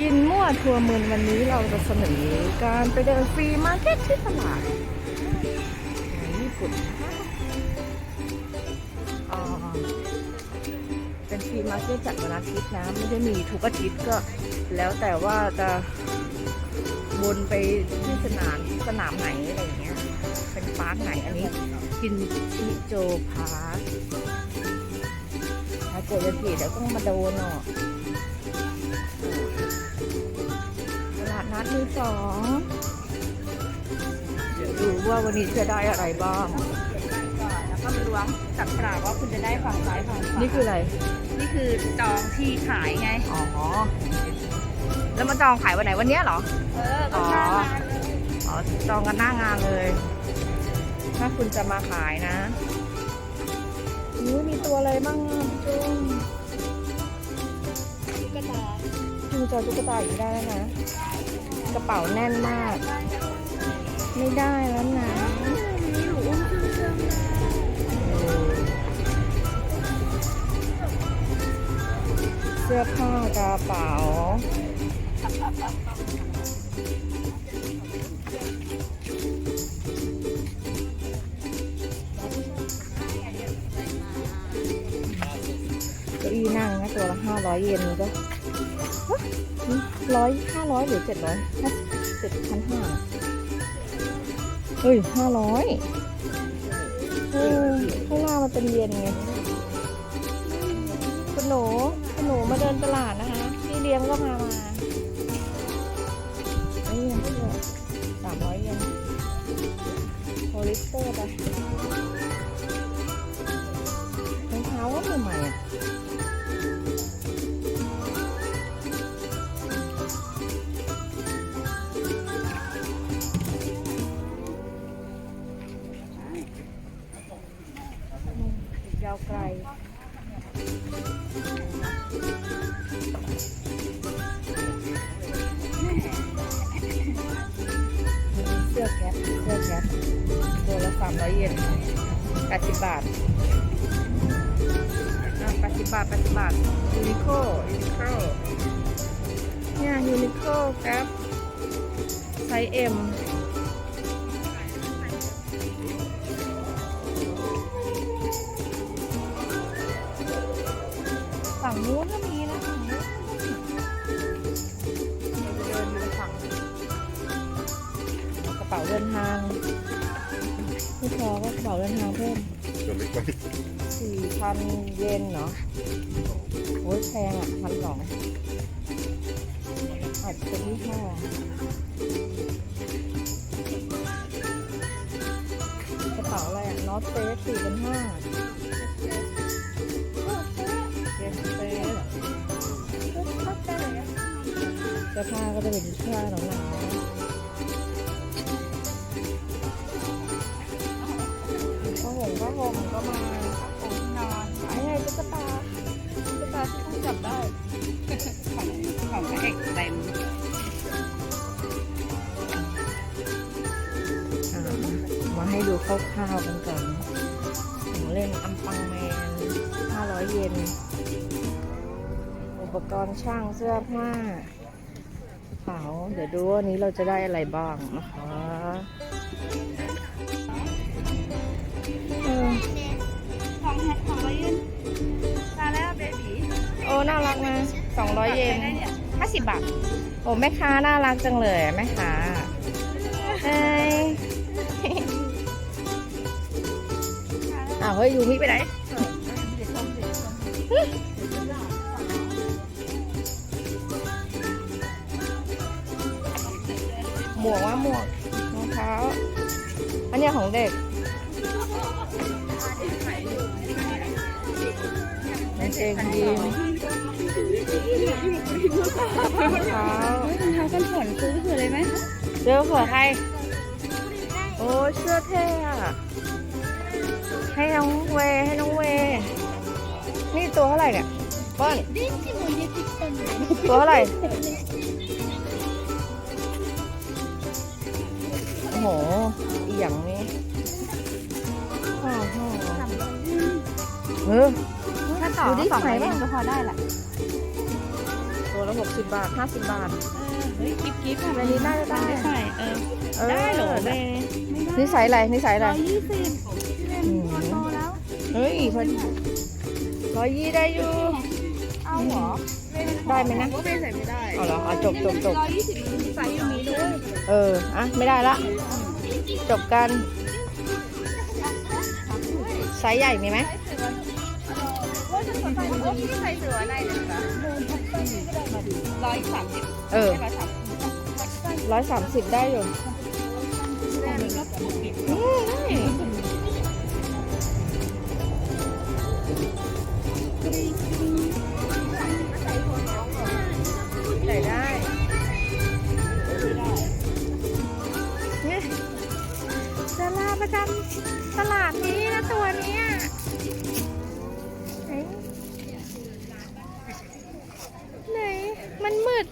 กินมั่วทัวร์เมืองวันนี้เราจะเสนอการไปเดินฟรีมาร์เก็ตที่ตลาดในญี่ปุ่นเป็นฟรีมาร์เก็ตจัดวันอาทิตย์นะไม่ได้มีทุกอาทิตย์ก็แล้วแต่ว่าจะวนไปที่สนามสนามไหนอะไรเงี้ย เป็นปาร์คไหนอันนี้ กินชิโจพาร์คถ้าเกิดจะผิดเดี๋ยวต้องมาโดนเนาะ ตลาดนัดมือสอง เดี๋ยวดูว่าวันนี้จะได้อะไรบ้าง แล้วก็มาล้วงจับฉลากว่าคุณจะได้ฝั่งซ้ายฝั่งขวานี่คืออะไร นี่คือจองที่ขายไง อ๋อ แล้วมาจองขายวันไหนวันเนี้ยเหรอ เออก็หน้างานเลยอ๋อจองกันหน้างานเลย ถ้าคุณจะมาขายนะนี่มีตัวอะไรบ้างอะพี่จุ้งตุ๊กตาจุ้งเจอตุ๊กตาอีกได้แล้วนะ กระเป๋าแน่นมาก ไม่ได้แล้วนะเสื้อผ้ากระเป๋า เก้าอี้นั่งนะตัวละห้าร้อยเยนก็ ร้อยห้าร้อยหรือเจ็ดร้อยเจ็ดพันห้าเฮ้ยห้าร้อยเออข้างหน้ามันเป็นเยนไงคุณหนูคุณหนูมาเดินตลาดนะคะพี่เลี้ยงก็พามาไอ้ยังเยอะสามร้อยเยนโฮลิสเตอร์ไปรองเท้าก็ใหม่ๆอะ ยาวไกล เสื้อแก๊ปเสื้อแก๊ปตัวละสามร้อยเยนแปดสิบบาทแปดสิบบาทแปดสิบบาทยูนิโคยูนิโคเนี่ยยูนิโคแก๊ปไซส์เอ็ม ป๋าเดินทางไม่พอก็กระเป๋าเดินทางเพิ่มตัวเล็กไปสี่พันเยนเนาะโอ้ยแพงอะพันสองอาจจะเป็นยี่ห้อกระเป๋าอะไรอะนอตเฟสสี่พันห้าเกมเฟสเสื้อผ้าก็จะเป็นเสื้อหนาๆ ผ้าห่มผ้าห่มก็มาปูที่นอนไอ้ไงตุ๊กตาตุ๊กตาที่ต้องจับได้ ของของพระเอกเต็มมาให้ดูคร่าวๆกันก่อนของเล่นอัมปังแมน 500 เยน อุปกรณ์ช่างเสื้อผ้าเป๋าเดี๋ยวดูว่าวันนี้เราจะได้อะไรบ้างนะคะ ออของแฮของร้อยยืนตาแล้วเบบีโอ้น่ารักนะ200เยน50บาท โอ้แม่ค้าน่ารักจังเลยแม่ค้าเอ้ยอ้าวเฮ้ยยูมิไปไหนหมวกว่าหมวกรองเท้าอันเนี้ยของเด็ก กางเกงยีเท้ารองเท้ากันฝนซื้อเผื่อเลยไหมเสื้อเผื่อใคร โอ้เสื้อเท่อะให้น้องเวให้น้องเว นี่ตัวเท่าไหร่เนี่ยป้อนตัวเท่าไหร่ โอ้โห อีหยังนี้โอ้โหเออ ถ้าต่อดูดิสองไหนร้อยบ้างเยนก็พอได้แหละตัวละละหกสิบบาทห้าสิบบาทเฮ้ยกิ๊บกิ๊บค่ะอันนี้น่าจะได้ได้ใส่เออเออได้เหรอเมได้ย์นิสัยอะไรนิสัยอะไรร้อยยี่สิบพี่เมย์พอโตแล้วเฮ้ยพอร้อยยี่ได้อยู่เอาเหรอได้ไหมนะว่าเมย์ใส่ไม่ได้เอาเหรอเอาจบจบจบร้อยยี่สิบใส่อย่างนี้เลยเอออะไม่ได้ละจบกันไซส์ใหญ่มีไหมว่าจะสนใจ โอ้พี่ใส่เสือได้เลยจ้ะร้อยสามสิบเออร้อยสามสิบร้อยสามสิบได้อยู่แม่มันก็ปกติอืมได้ใส่ได้เนี่ยดาราประจำตลาดนี้นะตัวเนี้ยไหน มันมืด